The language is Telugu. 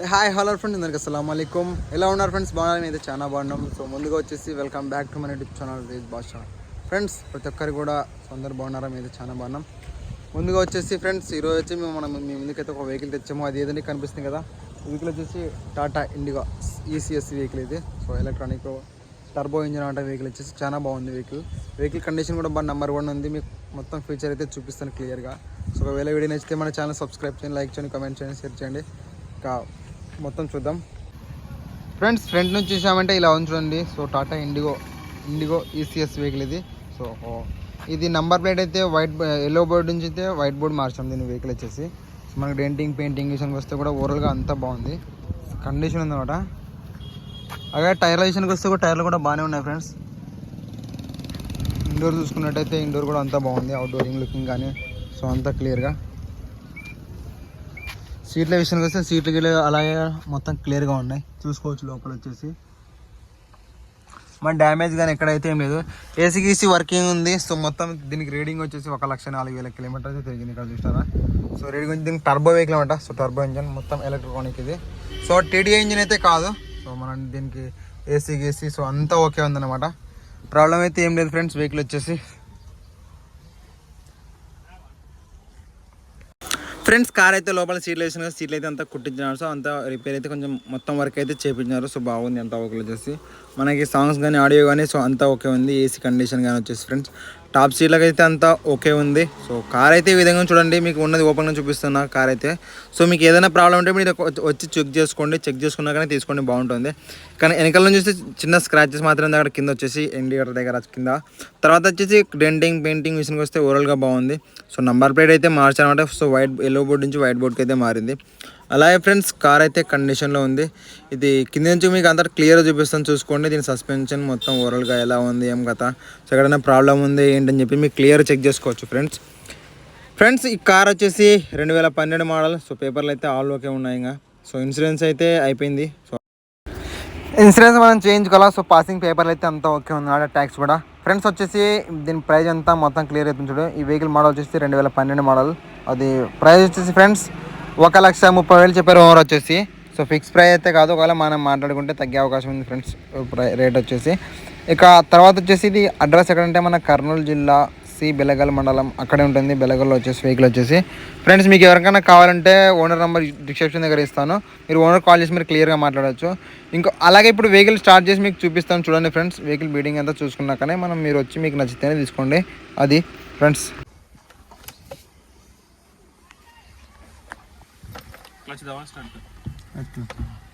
హాయ్ హలో ఫ్రెండ్స్ అందరికి అస్సలం అయికం ఎలా ఉన్నారు ఫ్రెండ్స్ బాగున్నారు? అయితే చాలా బాగున్నాం. సో ముందుగా వచ్చేసి welcome back to my YouTube channel raise భాష ఫ్రెండ్స్ ప్రతి ఒక్కరు కూడా అందరు బాగున్నారా? మీద చాలా బాగున్నాం. ముందుగా వచ్చేసి ఫ్రెండ్స్ ఈరోజు వచ్చి మేము మనం మీ ముందుకైతే ఒక వెహికల్ తెచ్చాము అది ఏదని కనిపిస్తుంది కదా? వెహికల్ వచ్చేసి టాటా ఇండిగా ఈసీఎస్ వెహికల్ ఇది. సో ఎలక్ట్రానిక్ టర్బో ఇంజిన్ అంటే వెహికల్ వచ్చేసి. చాలా బాగుంది వెహికల్ వెహికల్ కండిషన్ కూడా బాగా నెంబర్ వన్ ఉంది. మీకు మొత్తం ఫీచర్ అయితే చూపిస్తాను క్లియర్గా సో ఒకవేళ వీడియో నచ్చితే మన ఛానల్ సబ్స్క్రైబ్ చేయండి లైక్ చేయండి కమెంట్ చేయండి షేర్ చేయండి. ఇంకా మొత్తం చూద్దాం. ఫ్రెండ్స్ ఫ్రంట్ నుంచి చూసామంటే ఇలా ఉంది చూడండి. So Tata Indigo Indigo ECS vehicle ఇది. సో ఇది నంబర్ ప్లేట్ అయితే వైట్ ఎల్లో బోర్డ్ నుంచి అయితే వైట్ బోర్డ్ మార్చాం దీని వెహికల్ వచ్చేసి. సో మనకి డెంటింగ్ పెయింటింగ్ విషయానికి వస్తే కూడా ఓవరాల్గా అంతా బాగుంది. కండిషన్ ఉందన్నమాట. అలాగే టైర్ల విషయానికి వస్తే కూడా టైర్లు కూడా బాగానే ఉన్నాయి ఫ్రెండ్స్ ఇండోర్ చూసుకున్నట్టయితే ఇండోర్ కూడా అంతా బాగుంది. అవుట్డోరింగ్ లుకింగ్ కానీ సో అంతా క్లియర్గా సీట్ల విషయానికి వస్తే సీట్లు గిట్లు అలాగే మొత్తం క్లియర్గా ఉన్నాయి. చూసుకోవచ్చు లోపల వచ్చేసి. మన డ్యామేజ్ కానీ ఎక్కడైతే ఏం లేదు. ఏసీ గీసీ వర్కింగ్ ఉంది. సో మొత్తం దీనికి రీడింగ్ వచ్చేసి ఒక లక్ష నాలుగు వేల కిలోమీటర్స్ తిరిగింది ఇక్కడ చూస్తారా? సో రీడింగ్ వచ్చి దీనికి టర్బో వెహికల్ అంట. సో టర్బో ఇంజన్ మొత్తం ఎలక్ట్రానిక్ ఇది. సో టీడీ ఇంజిన్ అయితే కాదు. సో మనం దీనికి ఏసీ గీసీ సో అంతా ఓకే ఉందన్నమాట. ప్రాబ్లం అయితే ఏం లేదు ఫ్రెండ్స్ వెహికల్ వచ్చేసి ఫ్రెండ్స్ కార్ అయితే లోపల సీట్లు వేసిన సీట్లు అయితే అంతా కుట్టించినారు. సో అంతా రిపేర్ అయితే కొంచెం మొత్తం వర్క్ అయితే చేపించినారు. సో బాగుంది అంతా ఓకే వచ్చేసి మనకి సాంగ్స్ కానీ ఆడియో కానీ సో అంతా ఓకే ఉంది. ఏసీ కండిషన్ కానీ వచ్చేసి ఫ్రెండ్స్ టాప్ సీట్లకు అయితే అంతా ఓకే ఉంది. సో కార్ అయితే ఈ విధంగా చూడండి. మీకు ఉన్నది ఓపెన్గా చూపిస్తున్నా కార్ అయితే. సో మీకు ఏదైనా ప్రాబ్లం ఉంటే మీరు వచ్చి చెక్ చేసుకోండి. చెక్ చేసుకున్నా కానీ తీసుకోండి బాగుంటుంది. కానీ వెనకాల నుంచి చూస్తే చిన్న స్క్రాచెస్ మాత్రం అక్కడ కింద వచ్చేసి ఇండికేటర్ దగ్గర కింద. తర్వాత వచ్చేసి డెంటింగ్ పెయింటింగ్ విషయానికి వస్తే ఓవరాల్గా బాగుంది. సో నంబర్ ప్లేట్ అయితే మార్చారనమాట సో వైట్ ఎల్లో బోర్డ్ నుంచి వైట్ బోర్డ్కి అయితే మారింది. అలాగే ఫ్రెండ్స్ కార్ అయితే కండిషన్లో ఉంది. ఇది కింద నుంచి మీకు అంతా క్లియర్గా చూపిస్తాను. చూసుకోండి. దీని సస్పెన్షన్ మొత్తం ఓవరాల్గా ఎలా ఉంది ఏం కథ. సో ఎక్కడైనా ప్రాబ్లం ఉంది ఏంటని చెప్పి మీకు క్లియర్ చెక్ చేసుకోవచ్చు ఫ్రెండ్స్. ఫ్రెండ్స్ ఈ కార్ వచ్చేసి రెండు వేల పన్నెండు మోడల్. సో పేపర్లు అయితే ఆల్ ఓకే ఉన్నాయి ఇంకా. సో ఇన్సూరెన్స్ అయితే అయిపోయింది. సో ఇన్సూరెన్స్ మనం చేయించుకోవాలా? సో పాసింగ్ పేపర్లు అయితే అంతా ఓకే ఉంది ఆడ ట్యాక్స్ కూడా. ఫ్రెండ్స్ వచ్చేసి దీని ప్రైజ్ అంతా మొత్తం క్లియర్ అవుతుంది చూడు. ఈ వెహికల్ మోడల్ వచ్చేసి రెండు వేల పన్నెండు మోడల్. అది ప్రైజ్ వచ్చేసి ఫ్రెండ్స్ ఒక లక్ష ముప్పై వేలు చెప్పారు ఓనర్ వచ్చేసి. సో ఫిక్స్ ప్రైస్ అయితే కాదు ఒకవేళ మనం మాట్లాడుకుంటే తగ్గే అవకాశం ఉంది ఫ్రెండ్స్ రేట్ వచ్చేసి. ఇక తర్వాత వచ్చేసి ఇది అడ్రస్ ఎక్కడంటే మన కర్నూలు జిల్లా సి బెలగల్ మండలం అక్కడే ఉంటుంది బెలగల్లో వచ్చేసి వెహికల్ వచ్చేసి. ఫ్రెండ్స్ మీకు ఎవరికైనా కావాలంటే ఓనర్ నెంబర్ డిస్క్రిప్షన్ దగ్గర ఇస్తాను. మీరు ఓనర్ కాల్ చేసి మీరు క్లియర్గా మాట్లాడవచ్చు ఇంకో అలాగే ఇప్పుడు వెహికల్ స్టార్ట్ చేసి మీకు చూపిస్తాను చూడండి ఫ్రెండ్స్ వెహికల్ బీడింగ్ అంతా చూసుకున్నాకనే మనం మీరు వచ్చి మీకు నచ్చితేనే తీసుకోండి. అది ఫ్రెండ్స్. দাও স্টার্ট দাও